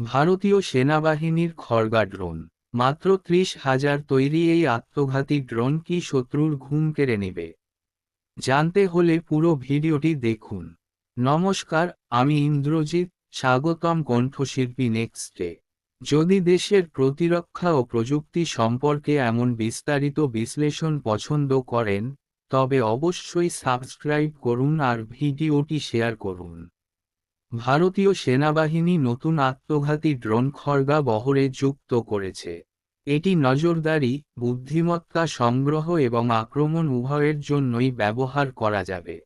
ভারতীয় সেনাবাহিনীর খড়গা ড্রোন। মাত্র ত্রিশ হাজার তৈরি এই আত্মঘাতী ড্রোন কি শত্রুর ঘুম কেড়ে নেবে? জানতে হলে পুরো ভিডিওটি দেখুন। নমস্কার, আমি ইন্দ্রজিৎ, স্বাগতম কণ্ঠশিল্পী নেক্সটে। যদি দেশের প্রতিরক্ষা ও প্রযুক্তি সম্পর্কে এমন বিস্তারিত বিশ্লেষণ পছন্দ করেন, তবে অবশ্যই সাবস্ক্রাইব করুন আর ভিডিওটি শেয়ার করুন। ভারতীয় সেনাবাহিনী নতুন আত্মঘাতী ড্রোন খড়গা বহরে যুক্ত করেছে। এটি নজরদারি, বুদ্ধিমত্তা সংগ্রহ এবং আক্রমণ উভয়ের জন্যই ব্যবহার করা যাবে।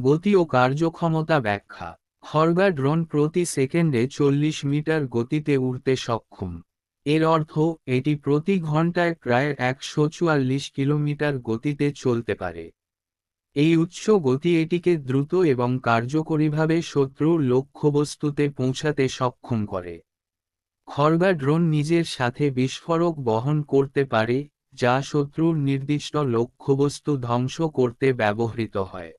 গতি ও কার্যক্ষমতা ব্যাখ্যা। খড়গা ড্রোন প্রতি সেকেন্ডে চল্লিশ মিটার গতিতে উড়তে সক্ষম। এর অর্থ, এটি প্রতি ঘন্টায় প্রায় একশো চুয়াল্লিশ কিলোমিটার গতিতে চলতে পারে। এই উচ্চ গতি এটিকে দ্রুত এবং কার্যকরীভাবে শত্রুর লক্ষ্যবস্তুতে পৌঁছাতে সক্ষম করে। খড়গা ড্রোন নিজের সাথে বিস্ফোরক বহন করতে পারে, যা শত্রুর নির্দিষ্ট লক্ষ্যবস্তু ধ্বংস করতে ব্যবহৃত হয়।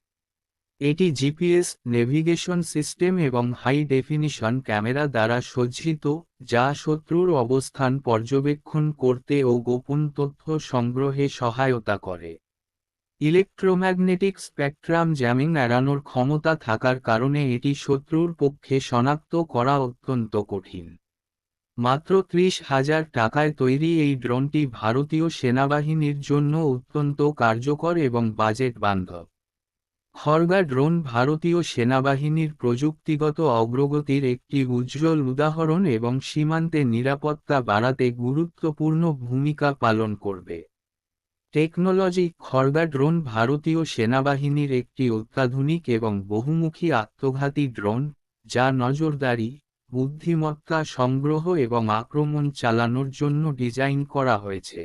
এটি জিপিএস, নেভিগেশন সিস্টেম এবং হাই ডেফিনিশন ক্যামেরা দ্বারা সজ্জিত, যা শত্রুর অবস্থান পর্যবেক্ষণ করতে ও গোপন তথ্য সংগ্রহে সহায়তা করে। ইলেকট্রোম্যাগনেটিক স্পেকট্রাম জ্যামিং এড়ানোর ক্ষমতা থাকার কারণে এটি শত্রুর পক্ষে শনাক্ত করা অত্যন্ত কঠিন। মাত্র ত্রিশ হাজার টাকায় তৈরি এই ড্রোনটি ভারতীয় সেনাবাহিনীর জন্য অত্যন্ত কার্যকর এবং বাজেট বান্ধব। খড়গা ড্রোন ভারতীয় সেনাবাহিনীর প্রযুক্তিগত অগ্রগতির একটি উজ্জ্বল উদাহরণ এবং সীমান্তে নিরাপত্তা বাড়াতে গুরুত্বপূর্ণ ভূমিকা পালন করবে। টেকনোলজি খড়গা ড্রোন ভারতীয় সেনাবাহিনীর একটি অত্যাধুনিক এবং বহুমুখী আত্মঘাতী ড্রোন, যা নজরদারি, বুদ্ধিমত্তা সংগ্রহ এবং আক্রমণ চালানোর জন্য ডিজাইন করা হয়েছে।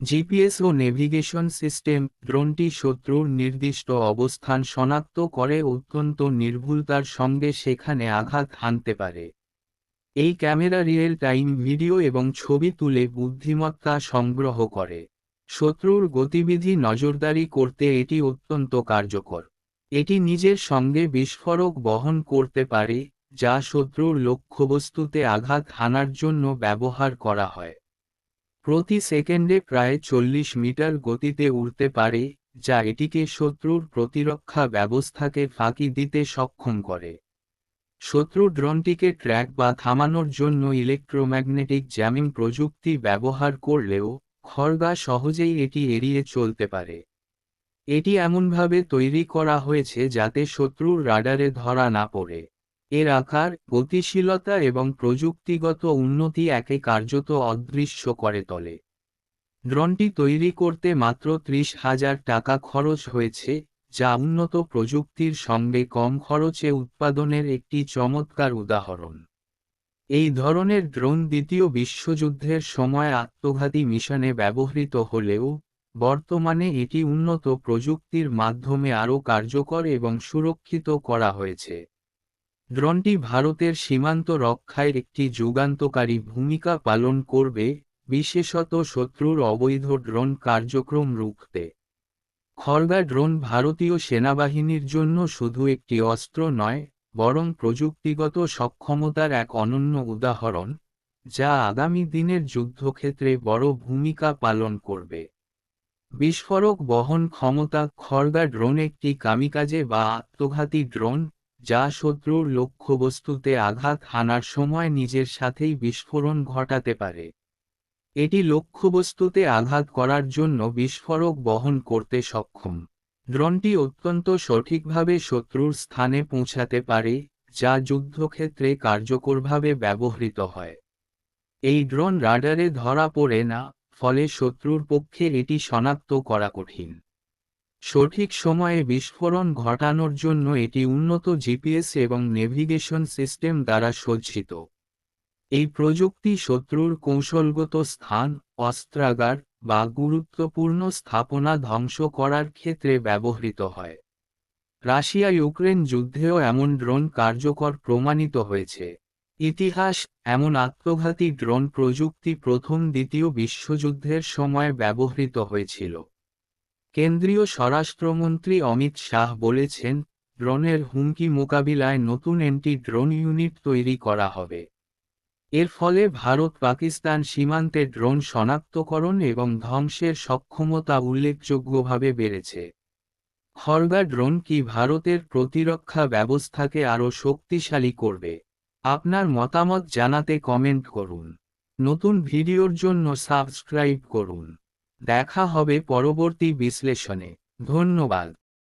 জিপিএস ও নেভিগেশন সিস্টেম ড্রোনটি শত্রুর নির্দিষ্ট অবস্থান শনাক্ত করে অত্যন্ত নির্ভুলতার সঙ্গে সেখানে আঘাত হানতে পারে। এই ক্যামেরা রিয়েল টাইম ভিডিও এবং ছবি তুলে বুদ্ধিমত্তা সংগ্রহ করে। শত্রুর গতিবিধি নজরদারি করতে এটি অত্যন্ত কার্যকর। এটি নিজের সঙ্গে বিস্ফোরক বহন করতে পারে, যা শত্রুর লক্ষ্যবস্তুতে আঘাত হানার জন্য ব্যবহার করা হয়। প্রতি সেকেন্ডে প্রায় চল্লিশ মিটার গতিতে উড়তে পারে, যা এটিকে শত্রুর প্রতিরক্ষা ব্যবস্থাকে ফাঁকি দিতে সক্ষম করে। শত্রু ড্রোনটিকে ট্র্যাক বা থামানোর জন্য ইলেকট্রোম্যাগনেটিক জ্যামিং প্রযুক্তি ব্যবহার করলেও খড়গা সহজেই এটি এড়িয়ে চলতে পারে। এটি এমনভাবে তৈরি করা হয়েছে যাতে শত্রুর রাডারে ধরা না পড়ে। এর আকার, গতিশীলতা এবং প্রযুক্তিগত উন্নতি একে কার্যত অদৃশ্য করে তোলে। ড্রোনটি তৈরি করতে মাত্র ত্রিশ হাজার টাকা খরচ হয়েছে, যা উন্নত প্রযুক্তির সঙ্গে কম খরচে উৎপাদনের একটি চমৎকার উদাহরণ। এই ধরনের ড্রোন দ্বিতীয় বিশ্বযুদ্ধের সময় আত্মঘাতী মিশনে ব্যবহৃত হলেও, বর্তমানে এটি উন্নত প্রযুক্তির মাধ্যমে আরও কার্যকর এবং সুরক্ষিত করা হয়েছে। ড্রোনটি ভারতের সীমান্ত রক্ষায় একটি যুগান্তকারী ভূমিকা পালন করবে, বিশেষত শত্রুর অবৈধ ড্রোন কার্যক্রম রুখতে। খড়গা ড্রোন ভারতীয় সেনাবাহিনীর জন্য শুধু একটি অস্ত্র নয় বরং প্রযুক্তিগত সক্ষমতার এক অনন্য উদাহরণ, যা আগামী দিনের যুদ্ধক্ষেত্রে বড় ভূমিকা পালন করবে। বিস্ফোরক বহন ক্ষমতা খড়গা ড্রোন একটি কামিকাজে বা আত্মঘাতী ড্রোন, যা শত্রুর লক্ষ্যবস্তুতে আঘাত হানার সময় নিজের সাথেই বিস্ফোরণ ঘটাতে পারে। এটি লক্ষ্যবস্তুতে আঘাত করার জন্য বিস্ফোরক বহন করতে সক্ষম। ড্রোনটি অত্যন্ত সঠিকভাবে শত্রুর স্থানে পৌঁছাতে পারে, যা যুদ্ধক্ষেত্রে কার্যকরভাবে ব্যবহৃত হয়। এই ড্রোন রাডারে ধরা পড়ে না, ফলে শত্রুর পক্ষে এটি শনাক্ত করা কঠিন। সঠিক সময়ে বিস্ফোরণ ঘটানোর জন্য এটি উন্নত জিপিএস এবং নেভিগেশন সিস্টেম দ্বারা সজ্জিত। এই প্রযুক্তি শত্রুর কৌশলগত স্থান অস্ত্রাগার বা গুরুত্বপূর্ণ স্থাপনা ধ্বংস করার ক্ষেত্রে ব্যবহৃত হয়। রাশিয়া ইউক্রেন যুদ্ধেও এমন ড্রোন কার্যকর প্রমাণিত হয়েছে। ইতিহাস, এমন আত্মঘাতী ড্রোন প্রযুক্তি প্রথম দ্বিতীয় বিশ্বযুদ্ধের সময় ব্যবহৃত হয়েছিল। কেন্দ্রীয় স্বরাষ্ট্রমন্ত্রী অমিত শাহ বলেছেন, ড্রোনের হুমকি মোকাবিলায় নতুন এন্টি ড্রোন ইউনিট তৈরি করা হবে। এর ফলে ভারত পাকিস্তান সীমান্তে ড্রোন শনাক্তকরণ এবং ধ্বংসের সক্ষমতা উল্লেখযোগ্যভাবে বেড়েছে। খড়গা ড্রোন কি ভারতের প্রতিরক্ষা ব্যবস্থাকে আরও শক্তিশালী করবে? আপনার মতামত জানাতে কমেন্ট করুন। নতুন ভিডিওর জন্য সাবস্ক্রাইব করুন। দেখা হবে পরবর্তী বিশ্লেষণে। ধন্যবাদ।